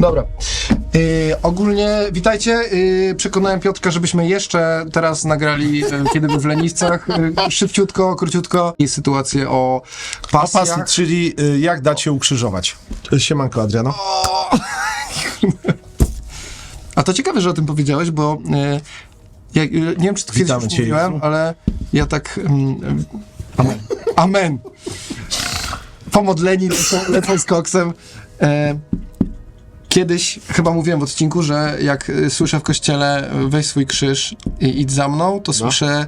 Dobra. Yy, ogólnie witajcie. Yy, przekonałem Piotrka, żebyśmy jeszcze teraz nagrali yy, kiedy był w Leniwcach. Yy, szybciutko, króciutko. I sytuację o pasjach. Pasji, czyli y, jak dać się ukrzyżować. Siemanko, Adriano. A to ciekawe, że o tym powiedziałeś, bo yy, ja, yy, nie wiem, czy to kiedyś Witamy już cię, mówiłem, Jezu. ale ja tak... mm, amen. Amen. Pomodleni lecą, lecą z koksem. E, Kiedyś chyba mówiłem w odcinku, że jak y, słyszę w kościele y, weź swój krzyż i idź za mną, to słyszę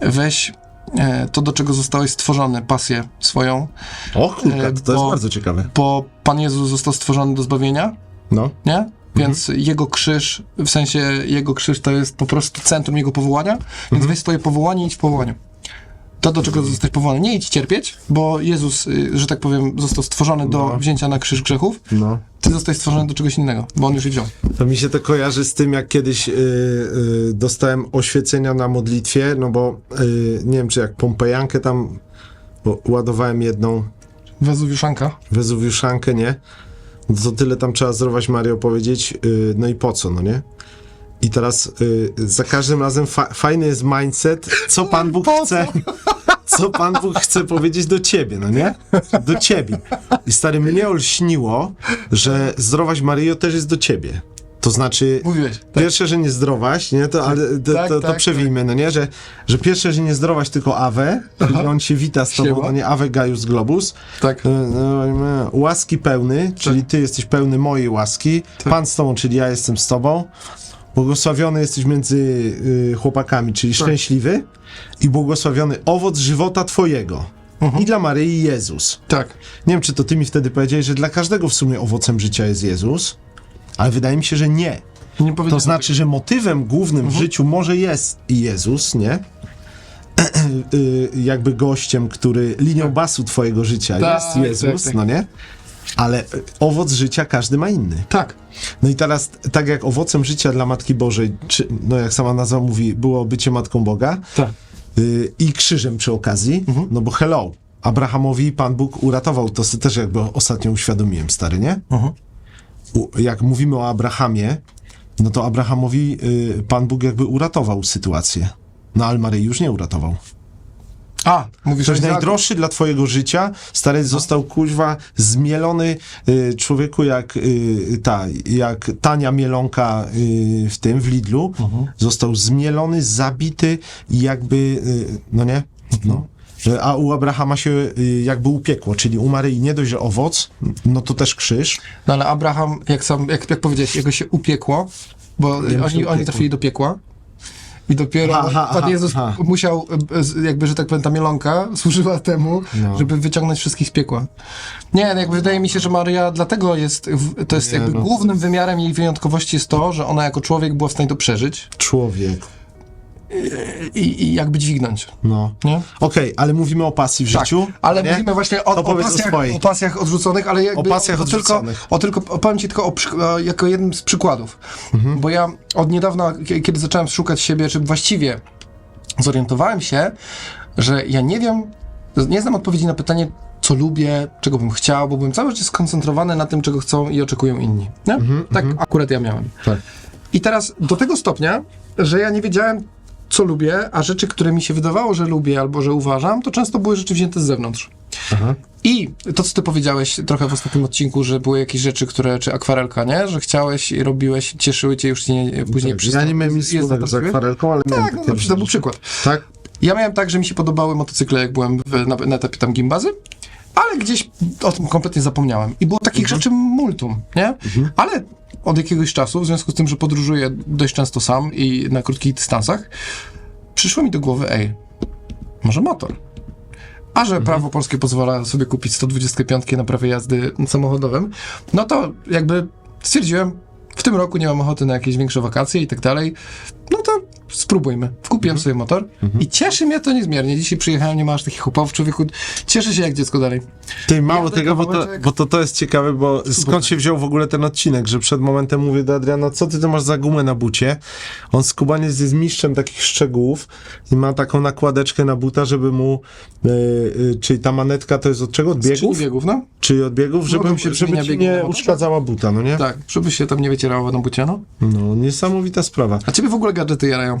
weź e, to, do czego zostałeś stworzony, pasję swoją, O kurka, to, to bo- jest bardzo ciekawe. bo Pan Jezus został stworzony do zbawienia, No. nie? Więc jego krzyż, w sensie jego krzyż to jest po prostu centrum jego powołania, więc weź swoje powołanie i idź w powołaniu. To, do czego zostałeś powołany. Nie idź cierpieć, bo Jezus, y, że tak powiem, został stworzony do No. wzięcia na krzyż grzechów. No. Ty zostałeś stworzony do czegoś innego, bo on już je wziął. To mi się to kojarzy z tym, jak kiedyś y, y, dostałem oświecenia na modlitwie, no bo nie wiem, czy jak Pompejankę tam bo ładowałem jedną Wezuwiuszanka. Wezuwiuszankę, nie? No to tyle tam trzeba zdrować Mario powiedzieć, no i po co, no nie? I teraz y, za każdym razem fa fajny jest mindset, co Pan Bóg chce, co Pan Bóg chce powiedzieć do ciebie, no nie? Do ciebie. I stary, mnie olśniło, że zdrowaś Maryjo też jest do ciebie. To znaczy, Mówiłeś. Tak. pierwsze, że nie zdrowaś, nie? To, ale, to, tak, to, to tak, przewijmy, no nie? Że, że pierwsze, że nie zdrowaś, tylko Awe, czyli on się wita z tobą, no nie? Awe Gaius Globus. Tak. E, e, Łaski pełny, czyli ty jesteś pełny mojej łaski. Pan z tobą, czyli ja jestem z tobą. Błogosławiony jesteś między y, chłopakami, czyli szczęśliwy. I błogosławiony owoc żywota twojego. I dla Maryi Jezus. Tak. Nie wiem, czy to ty mi wtedy powiedziałeś, że dla każdego w sumie owocem życia jest Jezus, ale wydaje mi się, że nie. Nie To znaczy, że motywem głównym Mhm. w życiu może jest Jezus, nie? Y, Jakby gościem, który linią basu twojego życia Tak, jest Jezus, tak, tak. no nie? Ale owoc życia każdy ma inny. Tak. No i teraz, tak jak owocem życia dla Matki Bożej, czy, no jak sama nazwa mówi, było bycie Matką Boga Tak. y, i krzyżem przy okazji, Mhm. no bo hello, Abrahamowi Pan Bóg uratował, to sobie też jakby ostatnio uświadomiłem, stary, nie? Mhm. U, jak mówimy o Abrahamie, no to Abrahamowi y, Pan Bóg jakby uratował sytuację. No ale Maryi już nie uratował. A, mówisz Ktoś najdroższy dla twojego życia, stary został kuźwa zmielony y, człowieku jak y, ta, jak tania mielonka y, w tym, w Lidlu. Został zmielony, zabity i jakby, y, no nie? No. Y, A u Abrahama się y, jakby upiekło, czyli u Maryi nie dość, że owoc, no to też krzyż. No ale Abraham, jak sam, jak, jak powiedziałeś, jego się upiekło, bo Wiem, oni, oni trafili do piekła. I dopiero Aha, aha, Pan Jezus aha. musiał, e, jakby, że tak powiem, ta mielonka służyła temu, No. żeby wyciągnąć wszystkich z piekła. Nie, no jakby wydaje mi się, że Maria dlatego jest, to jest Nie, jakby no. głównym wymiarem jej wyjątkowości jest to, że ona jako człowiek była w stanie to przeżyć Człowiek. I, i jakby dźwignąć, No. nie? Okej, ale mówimy o pasji w Tak, życiu. ale nie? mówimy właśnie o, To o, powiedz o pasjach, swojej. o pasjach odrzuconych, ale jakby O pasjach o, tylko, odrzuconych. o tylko, opowiem ci tylko o, o, jako jednym z przykładów, Mhm. bo ja od niedawna, kie- kiedy zacząłem szukać siebie, czy właściwie zorientowałem się, że ja nie wiem, nie znam odpowiedzi na pytanie, co lubię, czego bym chciał, bo byłem cały czas skoncentrowany na tym, czego chcą i oczekują inni. Nie? tak akurat ja miałem. Tak. I teraz do tego stopnia, że ja nie wiedziałem, co lubię, a rzeczy, które mi się wydawało, że lubię albo że uważam, to często były rzeczy wzięte z zewnątrz. Aha. I to, co ty powiedziałeś trochę w ostatnim odcinku, że były jakieś rzeczy, które, czy akwarelka, nie? Że chciałeś i robiłeś, cieszyły cię, już nie, później Tak, ja nie miałem nic wspólnego z akwarelką, ale miałem Tak, no, to był przykład. Tak? Ja miałem tak, że mi się podobały motocykle, jak byłem w, na, na etapie tam gimbazy, ale gdzieś o tym kompletnie zapomniałem. I było takich rzeczy multum, nie? Ale od jakiegoś czasu, w związku z tym, że podróżuję dość często sam i na krótkich dystansach, przyszło mi do głowy, ej, może motor. A że prawo polskie pozwala sobie kupić 125 na prawie jazdy samochodowym, no to jakby stwierdziłem, w tym roku nie mam ochoty na jakieś większe wakacje i tak dalej, no spróbujmy. Kupiłem sobie motor i cieszy mnie to niezmiernie. Dzisiaj przyjechałem, nie ma aż takich chłopów, człowieku. Cieszę się jak dziecko dalej. Ty, mało Jadę tego, bo to, bo to, to jest ciekawe, bo skąd się wziął w ogóle ten odcinek, że przed momentem mówię do Adriana, co ty to masz za gumę na bucie? On skubaniec jest mistrzem takich szczegółów i ma taką nakładeczkę na buta, żeby mu, yy, yy, czyli ta manetka to jest od czego? Od Czyli biegów? biegów, no? Czy od biegów? Żeby, się żeby zmienia ci nie uszkadzała buta, no nie? Tak, żeby się tam nie wycierało na bucie, no. No, niesamowita sprawa. A ciebie w ogóle gadżety jarają.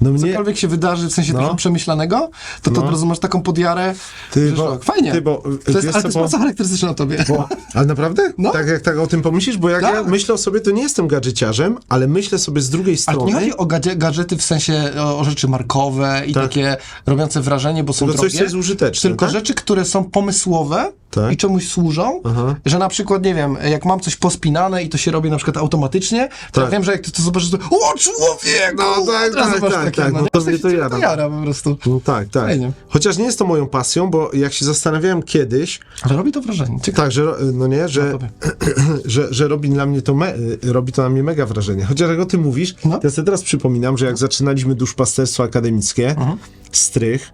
No mnie, Cokolwiek się wydarzy, w sensie No. takiego przemyślanego, to, to No. od razu masz taką podjarę, Ty, bo- szok. Fajnie. ty, bo, to jest, ale to jest bardzo charakterystyczne o tobie. Bo, ale naprawdę? No. Tak jak tak o tym pomyślisz? Bo jak Tak. ja myślę o sobie, to nie jestem gadżeciarzem, ale myślę sobie z drugiej Ale strony... to nie chodzi o gadzie- gadżety w sensie o, o rzeczy markowe i Tak. takie robiące wrażenie, bo są Tylko coś, drogie, co jest użyteczne, Tylko tak? rzeczy, które są pomysłowe Tak. i czemuś służą, Aha. że na przykład, nie wiem, jak mam coś pospinane i to się robi na przykład automatycznie, to Tak. ja wiem, że jak ty to zobaczysz, to o człowieku! No tak, Od tak, tak, takie, tak, no no nie? to to cię jara. jara po prostu. No tak, tak. Fajnie. Chociaż nie jest to moją pasją, bo jak się zastanawiałem kiedyś, Ale robi to wrażenie. Ciekawe. tak, że, no nie, że, tobie. że, że robi dla mnie to, me, robi to na mnie mega wrażenie. Chociaż jak o tym mówisz, No. to ja sobie teraz przypominam, że jak zaczynaliśmy duszpasterstwo akademickie, Mhm. Strych,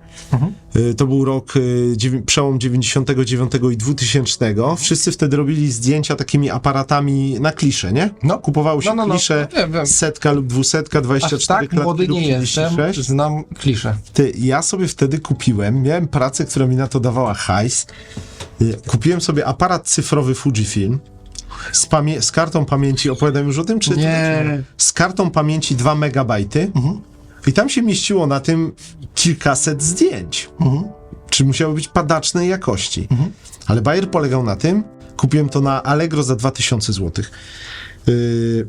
y, to był rok, y, przełom 99 i 2000, Mhm. wszyscy wtedy robili zdjęcia takimi aparatami na klisze, nie? No. Kupowało się No, no, no. klisze, wiem. setka lub dwusetka, Aż 24 tak klatki młody nie jestem, 36. znam kliszę. Ty, ja sobie wtedy kupiłem, miałem pracę, która mi na to dawała hajs. Y, Kupiłem sobie aparat cyfrowy Fujifilm z, z kartą pamięci, opowiadam już o tym, czy Nie. z kartą pamięci 2 megabajty i tam się mieściło na tym kilkaset zdjęć. Czy musiały być padacznej jakości. Ale bajer polegał na tym, kupiłem to na Allegro za 2000 zł. Yy,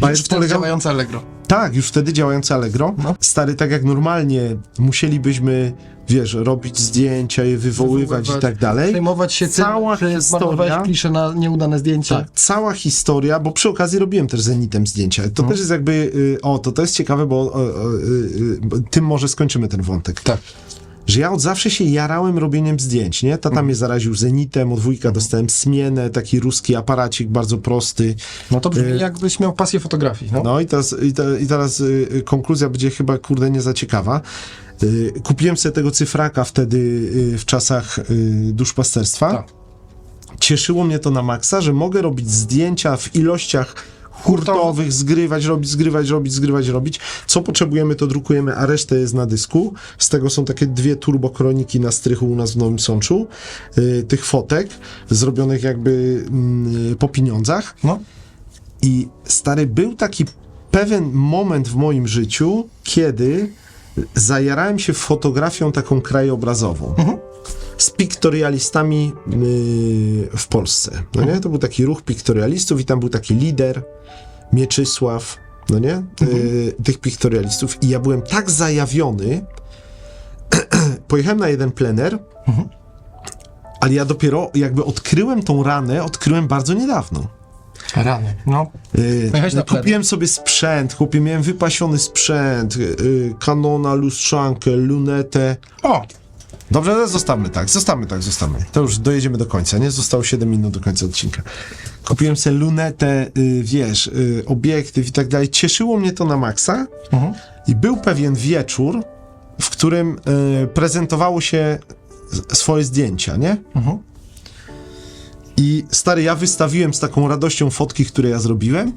Już wtedy działające Allegro. tak, już wtedy działające Allegro. No. Stary, tak jak normalnie musielibyśmy, wiesz, robić zdjęcia, je wywoływać i tak dalej. Przejmować się Cała tym, historia- kliszę na nieudane zdjęcie. Tak, cała historia, bo przy okazji robiłem też Zenitem zdjęcia. To też jest jakby, y, o, to to jest ciekawe, bo o, o, y, y, bo tym może skończymy ten wątek. Tak. Że ja od zawsze się jarałem robieniem zdjęć, nie? Tata mnie zaraził Zenitem, od wujka dostałem Smienę, taki ruski aparacik, bardzo prosty. No to brzmi jakbyś miał pasję fotografii. No. No i teraz, i te, i teraz y, y, konkluzja będzie chyba, kurde, nie za ciekawa. Y, kupiłem sobie tego cyfraka wtedy y, w czasach y, duszpasterstwa. Tak. Cieszyło mnie to na maksa, że mogę robić zdjęcia w ilościach hurtowych, zgrywać, robić, zgrywać, robić, zgrywać, robić. Co potrzebujemy, to drukujemy, a resztę jest na dysku. Z tego są takie dwie turbokroniki na strychu u nas w Nowym Sączu, y, tych fotek, zrobionych jakby mm, po pieniądzach. no. I stary, był taki pewien moment w moim życiu, kiedy zajarałem się fotografią taką krajobrazową. Z piktorialistami yy, w Polsce. No nie? To był taki ruch piktorialistów i tam był taki lider, Mieczysław, no nie? Yy, tych piktorialistów. I ja byłem tak zajawiony, pojechałem na jeden plener, ale ja dopiero jakby odkryłem tą ranę, odkryłem bardzo niedawno. Rany. No. Yy, Pojechałeś na plener. kupiłem sobie sprzęt, kupiłem, miałem wypasiony sprzęt, yy, Canona, lustrzankę, lunetę. O! Dobrze, zostawmy tak, zostawmy tak, zostawmy. To już dojedziemy do końca, nie? Zostało 7 minut do końca odcinka. Kupiłem sobie lunetę, yy, wiesz, yy, obiektyw i tak dalej. Cieszyło mnie to na maksa Mhm. i był pewien wieczór, w którym yy, prezentowało się swoje zdjęcia, nie? Mhm. I stary, ja wystawiłem z taką radością fotki, które ja zrobiłem.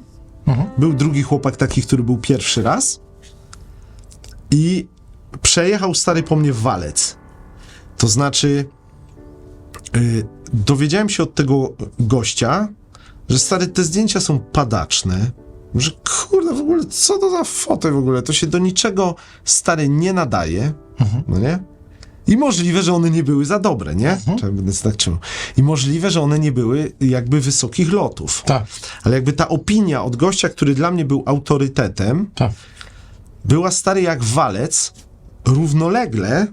Mhm. Był drugi chłopak taki, który był pierwszy raz. I przejechał stary po mnie walec. To znaczy, y, dowiedziałem się od tego gościa, że stary, te zdjęcia są padaczne. Że kurde, w ogóle, co to za foty w ogóle? To się do niczego stary nie nadaje. No nie? I możliwe, że one nie były za dobre, nie? Trzeba będę trzymał. I możliwe, że one nie były jakby wysokich lotów. Tak, Ale jakby ta opinia od gościa, który dla mnie był autorytetem, tak. była stary jak walec, równolegle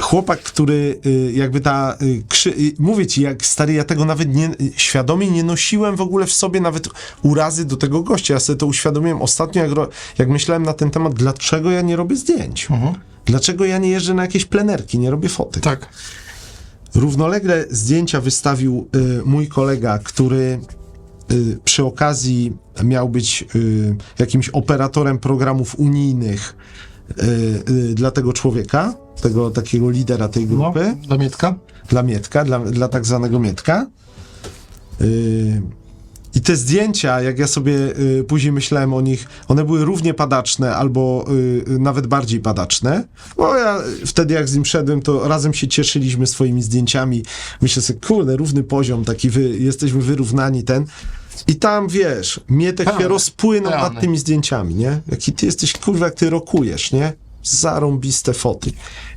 chłopak, który y, jakby ta y, krzy... y, mówię ci, jak stary, ja tego nawet nie, świadomie nie nosiłem w ogóle w sobie nawet urazy do tego gościa. Ja sobie to uświadomiłem ostatnio, jak, jak myślałem na ten temat, dlaczego ja nie robię zdjęć. Dlaczego ja nie jeżdżę na jakieś plenerki, nie robię fotek. Tak. Równolegle zdjęcia wystawił y, mój kolega, który y, przy okazji miał być y, jakimś operatorem programów unijnych y, y, dla tego człowieka, tego takiego lidera tej No, grupy dla Mietka. dla Mietka, dla, dla tak zwanego Mietka. Te zdjęcia, jak ja sobie yy, później myślałem o nich, one były równie padaczne, albo yy, nawet bardziej padaczne. Bo ja wtedy, jak z nim szedłem, to razem się cieszyliśmy swoimi zdjęciami. Myślę sobie, kurde, równy poziom, taki wy, jesteśmy wyrównani ten. I tam, wiesz, Mietek się Pełny, rozpłynął nad pełny. tymi zdjęciami, nie? Jaki ty jesteś, kurwa, jak ty rokujesz, nie? Zarąbiste foty.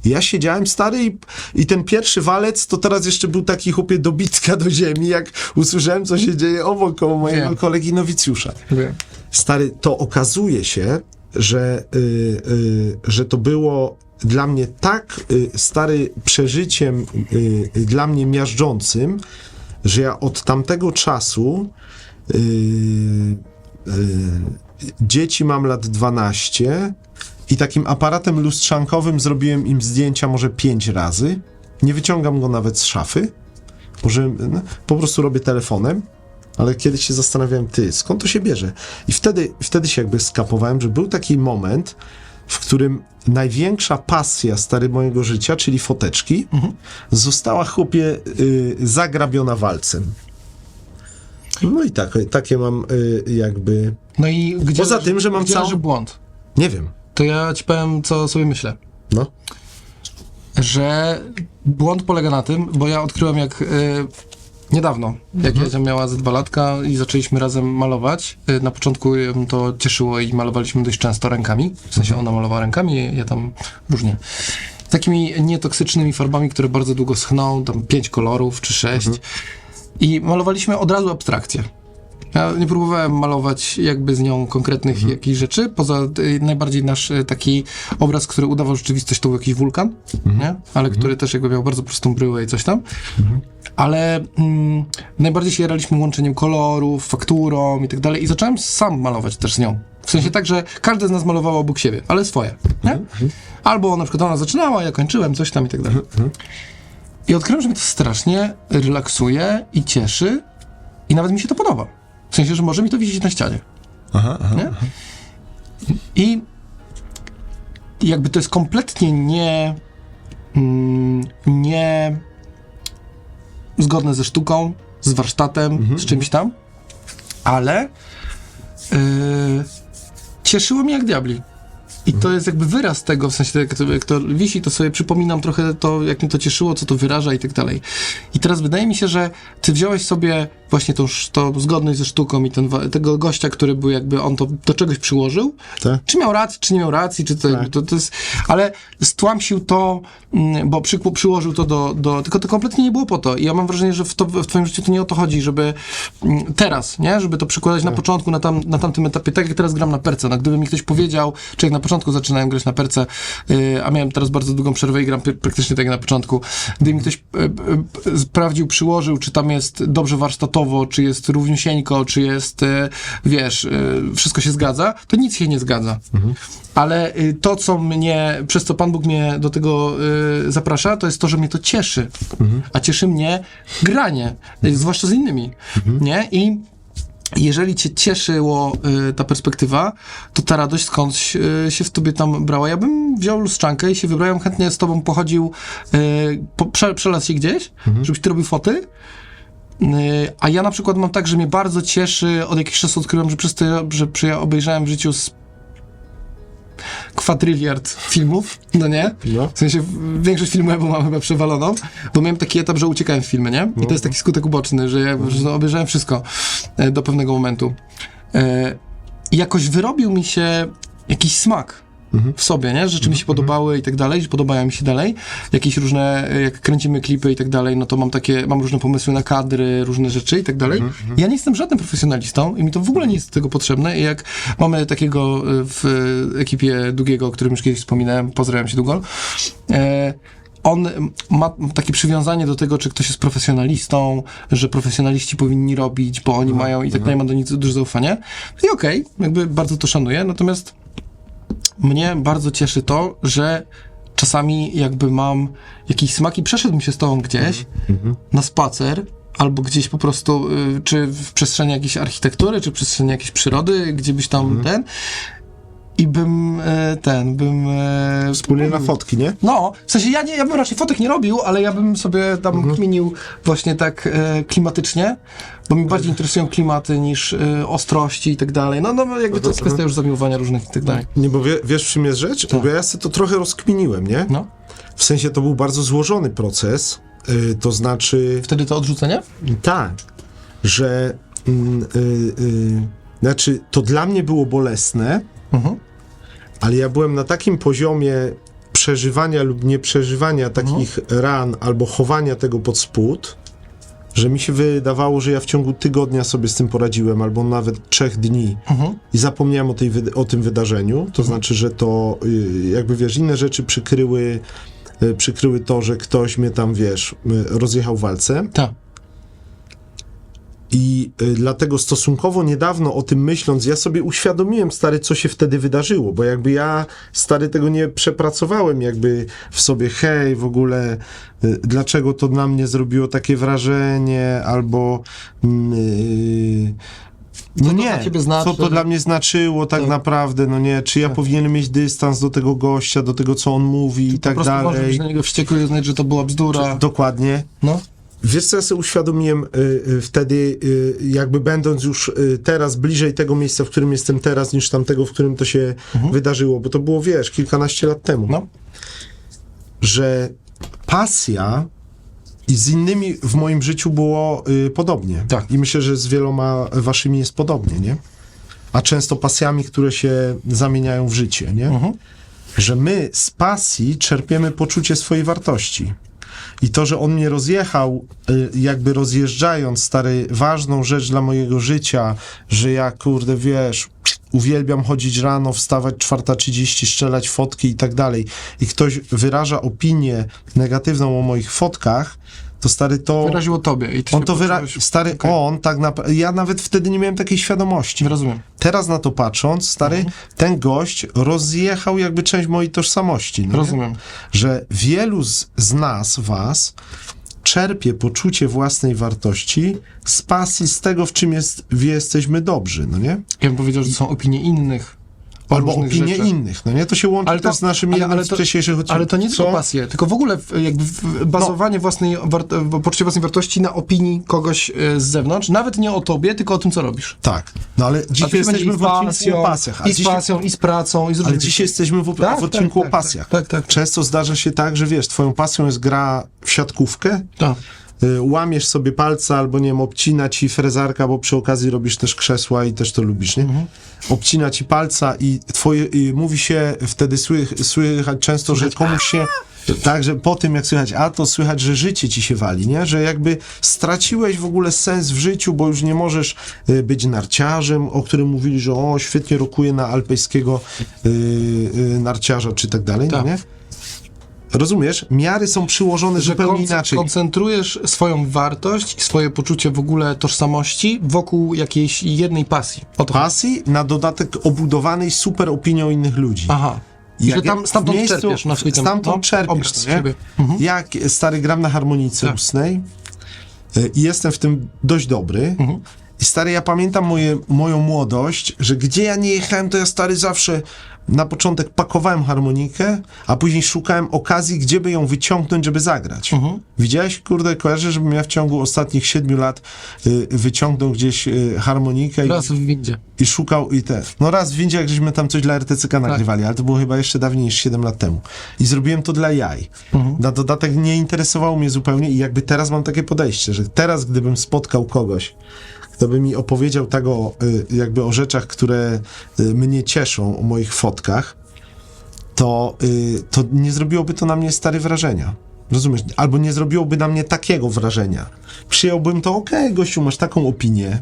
Ja siedziałem stary i, i ten pierwszy walec to teraz jeszcze był taki chłopie dobitka do ziemi, jak usłyszałem, co się dzieje obok koło mojego Wiem. kolegi nowicjusza. Wiem. Stary, to okazuje się, że, y, y, że to było dla mnie tak y, stary przeżyciem y, y, dla mnie miażdżącym, że ja od tamtego czasu y, dzieci mam lat 12 i takim aparatem lustrzankowym zrobiłem im zdjęcia może pięć razy. Nie wyciągam go nawet z szafy. Może no, po prostu robię telefonem ale kiedyś się zastanawiałem, ty, skąd to się bierze? I wtedy, wtedy się jakby skapowałem, że był taki moment, w którym największa pasja stary mojego życia, czyli foteczki, została chłopie y, zagrabiona walcem. No i tak, takie mam y, jakby, No i gdzie Poza leży- tym, że mam leży błąd? nie wiem, To ja ci powiem, co sobie myślę. no. że błąd polega na tym, bo ja odkryłem jak y, niedawno, jak Mhm. Jadzia miała ze dwa latka i zaczęliśmy razem malować. Y, na początku ją to cieszyło i malowaliśmy dość często rękami, w sensie Mhm. ona malowała rękami, ja tam różnie. Takimi nietoksycznymi farbami, które bardzo długo schną, tam pięć kolorów czy sześć. Mhm. I malowaliśmy od razu abstrakcję. Ja nie próbowałem malować jakby z nią konkretnych Mhm. jakichś rzeczy, poza y, najbardziej nasz y, taki obraz, który udawał rzeczywistość, to był jakiś wulkan, Mhm. nie? ale który też jakby miał bardzo prostą bryłę i coś tam. Ale mm, najbardziej się jaraliśmy łączeniem kolorów, fakturą i tak dalej i zacząłem sam malować też z nią. W sensie tak, że każdy z nas malował obok siebie, ale swoje, nie? Albo na przykład ona zaczynała, ja kończyłem, coś tam i tak dalej. I odkryłem, że mnie to strasznie relaksuje i cieszy i nawet mi się to podoba. W sensie, że może mi to wisieć na ścianie. Aha, aha. I jakby to jest kompletnie nie, mm, nie zgodne ze sztuką, z warsztatem, z czymś tam, ale yy, cieszyło mnie jak diabli. I to jest jakby wyraz tego, w sensie jak to, jak to wisi, to sobie przypominam trochę to, jak mnie to cieszyło, co to wyraża i tak dalej. I teraz wydaje mi się, że ty wziąłeś sobie właśnie tą, tą zgodność ze sztuką i ten, tego gościa, który był jakby, on to do czegoś przyłożył, Tak? czy miał rację, czy nie miał racji, czy to, Tak. to, to jest, ale stłamsił to, mm, bo przy, przyłożył to do, do, tylko to kompletnie nie było po to i ja mam wrażenie, że w, to, w twoim życiu to nie o to chodzi, żeby mm, teraz, nie, żeby to przykładać Tak. na początku, na, tam, na tamtym etapie, tak jak teraz gram na perce, no gdyby mi ktoś powiedział, czy jak na początku zaczynałem grać na perce, yy, a miałem teraz bardzo długą przerwę i gram pr- praktycznie tak jak na początku, gdyby mi ktoś yy, yy, sprawdził, przyłożył, czy tam jest dobrze warsztatowo, czy jest równiusieńko, czy jest, wiesz, wszystko się zgadza, to nic się nie zgadza. Ale y, to, co mnie, przez co Pan Bóg mnie do tego y, zaprasza, to jest to, że mnie to cieszy. A cieszy mnie granie, y, zwłaszcza z innymi. Nie? I jeżeli cię cieszyło y, ta perspektywa, to ta radość skądś y, się w tobie tam brała. Ja bym wziął lustrzankę i się wybrałem, chętnie z tobą pochodził, y, po, prze, przelazł się gdzieś, żebyś ty robił foty. Y, A ja na przykład mam tak, że mnie bardzo cieszy, od jakiegoś czasu odkryłem, że przez to, że obejrzałem w życiu z kwadryliard filmów, no nie? No. W sensie większość filmów mam chyba przewaloną, bo miałem taki etap, że uciekałem w filmy, nie? I to jest taki skutek uboczny, że ja no, obejrzałem wszystko e, do pewnego momentu. E, jakoś wyrobił mi się jakiś smak w sobie, nie? Rzeczy mi się podobały i tak dalej, że podobają mi się dalej. Jakieś różne, e, jak kręcimy klipy i tak dalej, no to mam takie, mam różne pomysły na kadry, różne rzeczy i tak dalej. Ja nie jestem żadnym profesjonalistą i mi to w ogóle nie jest do tego potrzebne i jak mamy takiego e, w ekipie Długiego, o którym już kiedyś wspominałem, pozdrawiam się Dugol, e, on ma takie przywiązanie do tego, czy ktoś jest profesjonalistą, że profesjonaliści powinni robić, bo oni mają i tak dalej, ma do nich duże zaufanie. I okej, jakby bardzo to szanuję, natomiast mnie bardzo cieszy to, że czasami jakby mam jakiś smak i przeszedłbym się z tobą gdzieś na spacer, albo gdzieś po prostu, y, czy w przestrzeni jakiejś architektury, czy w przestrzeni jakiejś przyrody, gdzie byś tam Mhm. ten. I bym e, ten, bym. E, Wspólnie na fotki, nie? No, w sensie ja, nie, ja bym raczej fotek nie robił, ale ja bym sobie tam Mhm. kminił właśnie tak e, klimatycznie, bo mi bardziej interesują klimaty niż e, ostrości i tak dalej. No, no jakby to jest kwestia już zamiłowania różnych i tak dalej. Nie, bo wie, wiesz, w czym jest rzecz? Tak. Bo ja sobie to trochę rozkminiłem, nie? No, W sensie to był bardzo złożony proces, y, to znaczy wtedy to odrzucenie? tak, że mm, y, y, znaczy to dla mnie było bolesne, Mhm. Ale ja byłem na takim poziomie przeżywania lub nieprzeżywania takich ran albo chowania tego pod spód, że mi się wydawało, że ja w ciągu tygodnia sobie z tym poradziłem, albo nawet trzech dni Mhm. i zapomniałem o, tej, o tym wydarzeniu. To znaczy, że to y, jakby wiesz, inne rzeczy przykryły, y, przykryły to, że ktoś mnie tam wiesz, y, rozjechał walce. Tak. I y, dlatego stosunkowo niedawno o tym myśląc, ja sobie uświadomiłem, stary, co się wtedy wydarzyło, bo jakby ja, stary, tego nie przepracowałem jakby w sobie, hej, w ogóle, y, dlaczego to na mnie zrobiło takie wrażenie, albo... mm, y, no nie, znaczy? co to dla mnie znaczyło tak, Tak. naprawdę, no nie, czy ja powinienem mieć dystans do tego gościa, do tego, co on mówi i Po tak prostu można być dalej. na niego wściekły i uznać, że to była bzdura. Dokładnie. No. Wiesz, co ja sobie uświadomiłem y, y, wtedy, y, jakby będąc już teraz bliżej tego miejsca, w którym jestem teraz, niż tamtego, w którym to się wydarzyło, bo to było, wiesz, kilkanaście lat temu, No. że pasja i z innymi w moim życiu było podobnie. Tak. I myślę, że z wieloma waszymi jest podobnie, nie? A często pasjami, które się zamieniają w życie, nie? Mhm. że my z pasji czerpiemy poczucie swojej wartości. I to, że on mnie rozjechał, y, jakby rozjeżdżając, stary, ważną rzecz dla mojego życia, że ja, kurde, wiesz, uwielbiam chodzić rano, wstawać 4.30, strzelać fotki i tak dalej, i ktoś wyraża opinię negatywną o moich fotkach, to stary, to... Wyraziło tobie. I ty On to wyra... poczułeś- Stary, Okej. on tak naprawdę... Ja nawet wtedy nie miałem takiej świadomości. Rozumiem. Teraz na to patrząc, stary, Mhm. ten gość rozjechał jakby część mojej tożsamości. no nie? Rozumiem. Że wielu z, z nas, was, czerpie poczucie własnej wartości z pasji, z tego, w czym jest, jesteśmy dobrzy, no nie? Ja bym powiedział, że są opinie innych. Albo opinie rzeczach. innych, no nie? To się łączy Ale to- też z naszym ale- ale z to- wcześniejszych odcinków. Ale to nie tylko Co? pasje, tylko w ogóle jakby bazowanie własnej, war, poczucie własnej wartości na opinii kogoś e, z zewnątrz, nawet nie o tobie, tylko o tym, co robisz. Tak. No ale dzisiaj jesteśmy w odcinku o pasjach. I z dzisiaj, pasją, i z pracą, i z ale dzisiaj jesteśmy w, Tak, w odcinku tak, o tak, pasjach. tak, tak. Często zdarza się tak, że wiesz, twoją pasją jest gra w siatkówkę, Tak. Y, łamiesz sobie palca albo nie wiem, obcina ci frezarka, bo przy okazji robisz też krzesła i też to lubisz, nie? Mhm. Obcina ci palca i twoje, i mówi się wtedy słych, słychać często, że komuś się tak, że po tym jak słychać, a to słychać, że życie ci się wali, nie? Że jakby straciłeś w ogóle sens w życiu, bo już nie możesz y, być narciarzem, o którym mówili, że o, świetnie rokuje na alpejskiego y, narciarza, czy tak dalej, Tak. nie? Rozumiesz? Miary są przyłożone Że zupełnie konce- inaczej. koncentrujesz swoją wartość, swoje poczucie w ogóle tożsamości wokół jakiejś jednej pasji. O to chodzi. pasji na dodatek obudowanej super opinią innych ludzi. Aha. I że tam stamtąd czerpiesz na swój temat. Stamtąd No, czerpiesz, siebie. Mhm. Jak stary gram na harmonice Tak. ustnej y, i jestem w tym dość dobry. Mhm. I stary, ja pamiętam moje, moją młodość, że gdzie ja nie jechałem, to ja stary zawsze na początek pakowałem harmonikę, a później szukałem okazji, gdzie by ją wyciągnąć, żeby zagrać. Mhm. Widziałeś, kurde, kojarzę, żebym ja w ciągu ostatnich siedmiu lat y, wyciągnął gdzieś y, harmonikę i Raz w windzie. i szukał i te. No raz w windzie, jak żeśmy tam coś dla RTCK nagrywali, ale to było chyba jeszcze dawniej niż 7 lat temu. I zrobiłem to dla jaj. Na dodatek nie interesowało mnie zupełnie i jakby teraz mam takie podejście, że teraz gdybym spotkał kogoś, kto by mi opowiedział tak o, y, jakby o rzeczach, które y, mnie cieszą, o moich fotkach, to, y, to nie zrobiłoby to na mnie stare wrażenia. Rozumiesz? Albo nie zrobiłoby na mnie takiego wrażenia. Przyjąłbym to, okej, gościu, masz taką opinię.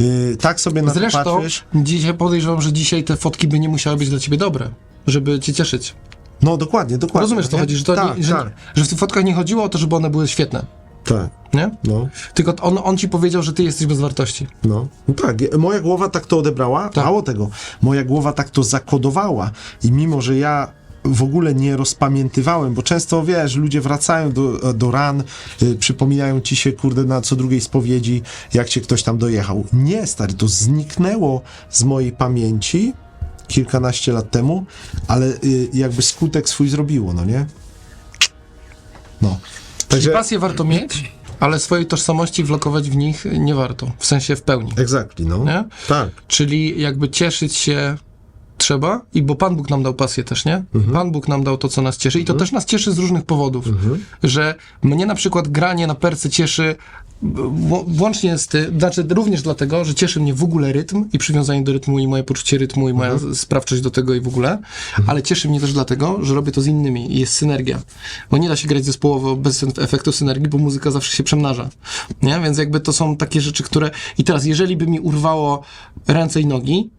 Y, tak sobie na to Zresztą patrzysz. dzisiaj podejrzewam, że dzisiaj te fotki by nie musiały być dla ciebie dobre, żeby cię cieszyć. No dokładnie, dokładnie. Rozumiesz, co chodzi? Że, to tak, nie, że, tak, że w tych fotkach nie chodziło o to, żeby one były świetne, tak, nie? no, Tylko on, on ci powiedział, że ty jesteś bez wartości. no. no tak, moja głowa tak to odebrała, Tak. mało tego, moja głowa tak to zakodowała i mimo, że ja w ogóle nie rozpamiętywałem, bo często, wiesz, ludzie wracają do, do ran, y, przypominają ci się, kurde, na co drugiej spowiedzi, jak cię ktoś tam dojechał. Nie, stary, to zniknęło z mojej pamięci kilkanaście lat temu, ale y, jakby skutek swój zrobiło, no nie? No. Czyli Także, pasję warto mieć, ale swojej tożsamości wlokować w nich nie warto. W sensie w pełni. exactly, no. Nie? Tak. Czyli jakby cieszyć się trzeba, i bo Pan Bóg nam dał pasję też, nie? Pan Bóg nam dał to, co nas cieszy i to też nas cieszy z różnych powodów. Że mnie na przykład granie na perce cieszy w- włącznie z tym, znaczy również dlatego, że cieszy mnie w ogóle rytm i przywiązanie do rytmu i moje poczucie rytmu i moja sprawczość do tego i w ogóle, ale cieszy mnie też dlatego, że robię to z innymi i jest synergia. Bo nie da się grać zespołowo bez efektu synergii, bo muzyka zawsze się przemnaża. Nie? Więc jakby to są takie rzeczy, które... I teraz, jeżeli by mi urwało ręce i nogi,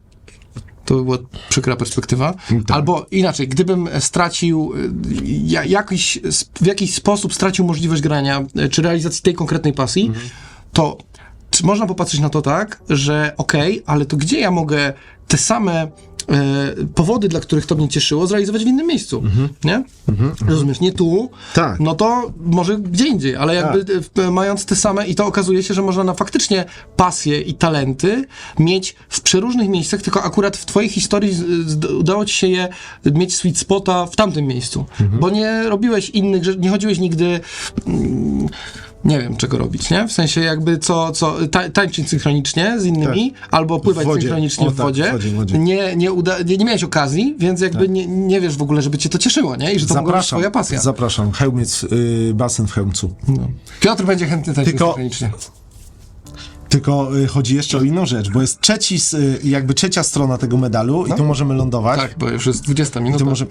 to by była przykra perspektywa. Albo inaczej, gdybym stracił y, ja, jakiś, w jakiś sposób stracił możliwość grania, y, czy realizacji tej konkretnej pasji, to czy można popatrzeć na to tak, że okej, ale to gdzie ja mogę te same powody, dla których to mnie cieszyło, zrealizować w innym miejscu, nie? Rozumiesz, nie tu, Tak. no to może gdzie indziej, ale jakby e, w- mając te same i to okazuje się, że można na faktycznie pasje i talenty mieć w przeróżnych miejscach, tylko akurat w twojej historii udało ci się je mieć sweet spota w tamtym miejscu, bo nie robiłeś innych, że nie chodziłeś nigdy mm, nie wiem, czego robić, nie? W sensie jakby co, co ta, tańczyć synchronicznie z innymi, albo pływać Tak. wodzie. synchronicznie O w tak, wodzie. w wodzie, w wodzie. Nie, nie, uda, nie, nie miałeś okazji, więc jakby Tak. nie, nie wiesz w ogóle, żeby cię to cieszyło, nie? I że to mogła być Zapraszam, twoja pasja. zapraszam. Chełmiec, y, basen w Chełmcu. No. Piotr będzie chętny tańczyć Tylko- synchronicznie. Tylko y, chodzi jeszcze o inną rzecz, bo jest trzeci, y, jakby trzecia strona tego medalu i tu możemy lądować. Tak, bo już jest 20 minut. Może,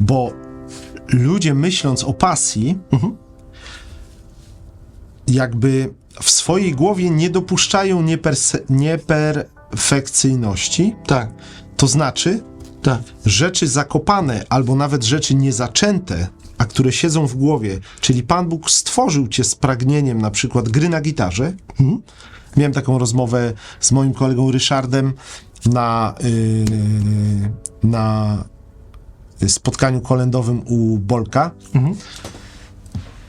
bo ludzie myśląc o pasji, Mhm. Jakby w swojej głowie nie dopuszczają nieperfekcyjności, Tak, to znaczy tak. rzeczy zakopane albo nawet rzeczy niezaczęte, a które siedzą w głowie, czyli Pan Bóg stworzył cię z pragnieniem na przykład gry na gitarze. Miałem taką rozmowę z moim kolegą Ryszardem na, yy, na spotkaniu kolędowym u Bolka.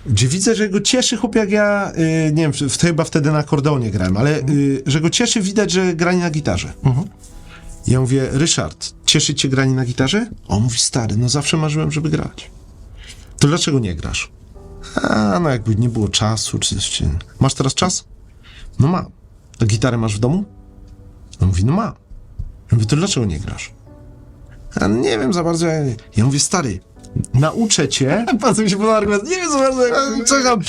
Gdzie widzę, że go cieszy chłop jak ja, yy, nie wiem, w, chyba wtedy na akordeonie grałem, ale yy, że go cieszy widać, że granie na gitarze. Ja mówię, Ryszard, cieszy cię granie na gitarze? On mówi, stary, no zawsze marzyłem, żeby grać. To dlaczego nie grasz? A, no jakby nie było czasu, czy coś. Czy... Masz teraz czas? No mam. A gitarę masz w domu? On mówi, no mam. Ja mówię, to dlaczego nie grasz? A nie wiem za bardzo. Ja, ja mówię, stary, nauczę cię. Bardzo mi się podoba argument. Nie wiem, co bardzo... Czekam.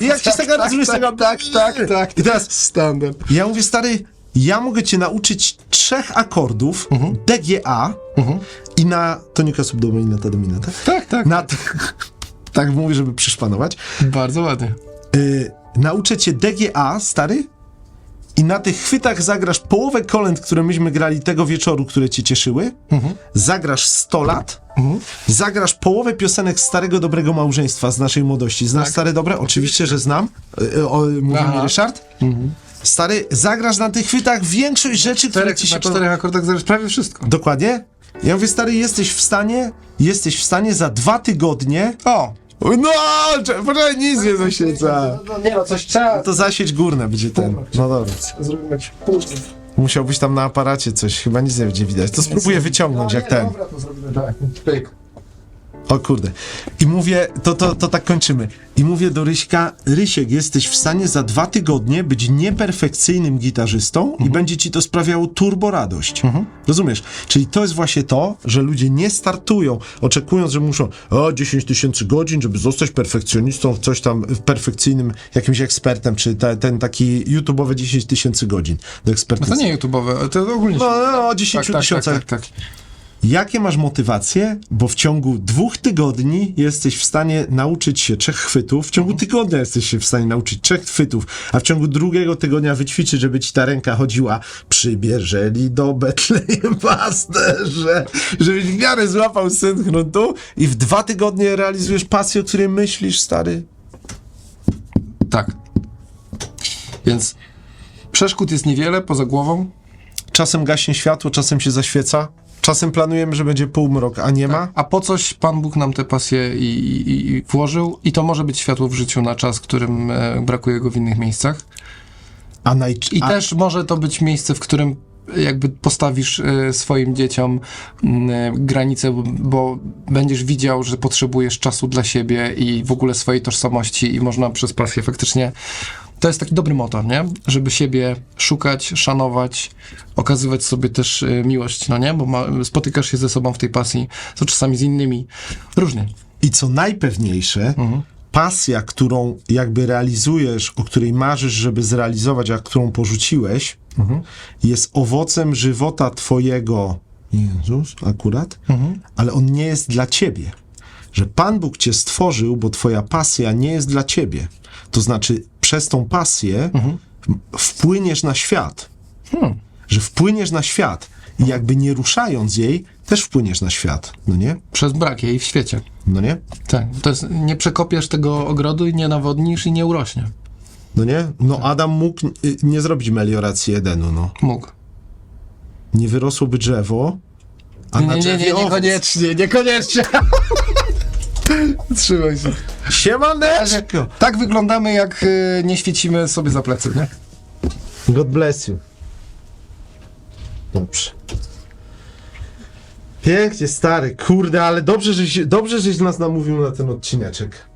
Jak ci z tego rozumiesz? tak, tak, tak, tak. I teraz Standard. ja mówię, stary, ja mogę cię nauczyć trzech akordów DGA i na tonika subdominata dominata. Tak, tak. Na tak mówię, żeby przyszpanować. Bardzo ładnie. Y, nauczę cię DGA, stary, i na tych chwytach zagrasz połowę kolęd, które myśmy grali tego wieczoru, które cię cieszyły. Zagrasz 100 lat. Zagrasz połowę piosenek Starego Dobrego Małżeństwa z naszej młodości. Znasz Stare Dobre? Oczywiście, że znam. Y, o, mówi Aha. mi Ryszard. Stary, zagrasz na tych chwytach większość rzeczy, które Czterech, ci się na czterech akordach zaraz prawie wszystko. Dokładnie. Ja mówię, stary, jesteś w stanie, jesteś w stanie za dwa tygodnie... O! No, cze- poczekaj, nic nie zaświeca. No, nie no, coś trzeba... To zasieć górne będzie ten. No dobra. Zrobimy jakiś później. Musiałbyś tam na aparacie coś, chyba nic nie będzie widać. To spróbuję wyciągnąć jak ten. Dobra, to zrobimy tak. Pyk. O kurde. I mówię, to, to, to tak kończymy. I mówię do Ryśka, Rysiek, jesteś w stanie za dwa tygodnie być nieperfekcyjnym gitarzystą i będzie ci to sprawiało turbo radość. Rozumiesz? Czyli to jest właśnie to, że ludzie nie startują, oczekując, że muszą o 10 tysięcy godzin, żeby zostać perfekcjonistą w coś tam, w perfekcyjnym jakimś ekspertem, czy te, ten taki YouTube'owy 10 tysięcy godzin do No ekspertyzy. to nie YouTube'owe, to ogólnie... No, no, o 10 tak, tak, tak, tysiącach. tak, tak. Jakie masz motywacje? Bo w ciągu dwóch tygodni jesteś w stanie nauczyć się trzech chwytów, w ciągu tygodnia jesteś się w stanie nauczyć trzech chwytów, a w ciągu drugiego tygodnia wyćwiczyć, żeby ci ta ręka chodziła przybierzeli do Betlejem pasterze, żebyś w miarę złapał synchron tu i w dwa tygodnie realizujesz pasję, o której myślisz, stary. Tak. Więc przeszkód jest niewiele poza głową. Czasem gaśnie światło, czasem się zaświeca. Czasem planujemy, że będzie półmrok, a nie ma. A po coś Pan Bóg nam tę pasję i, i, i włożył i to może być światło w życiu na czas, którym e, brakuje go w innych miejscach. A, naj... I a, też może to być miejsce, w którym jakby postawisz e, swoim dzieciom e, granice, bo, bo będziesz widział, że potrzebujesz czasu dla siebie i w ogóle swojej tożsamości i można przez pasję faktycznie to jest taki dobry motor, nie? Żeby siebie szukać, szanować, okazywać sobie też e, miłość, no nie? Bo ma, spotykasz się ze sobą w tej pasji, to czasami z innymi. Różnie. I co najpewniejsze, pasja, którą jakby realizujesz, o której marzysz, żeby zrealizować, a którą porzuciłeś, jest owocem żywota twojego, Jezus, akurat, ale on nie jest dla ciebie. Że Pan Bóg cię stworzył, bo twoja pasja nie jest dla ciebie. To znaczy, przez tą pasję wpłyniesz na świat. Że wpłyniesz na świat i jakby nie ruszając jej, też wpłyniesz na świat, no nie? Przez brak jej w świecie. No nie? Tak. To jest, nie przekopiesz tego ogrodu i nie nawodnisz i nie urośnie. No nie? No Adam mógł y, nie zrobić melioracji Edenu, no. Mógł. Nie wyrosłoby drzewo, a na drzewie owoc. niekoniecznie, niekoniecznie. Trzymaj się. Siemaneczko! Tak wyglądamy, jak y, nie świecimy sobie za plecy, nie? God bless you. Dobrze. Pięknie, stary. Kurde, ale dobrze, żeś, dobrze, żeś nas namówił na ten odcineczek.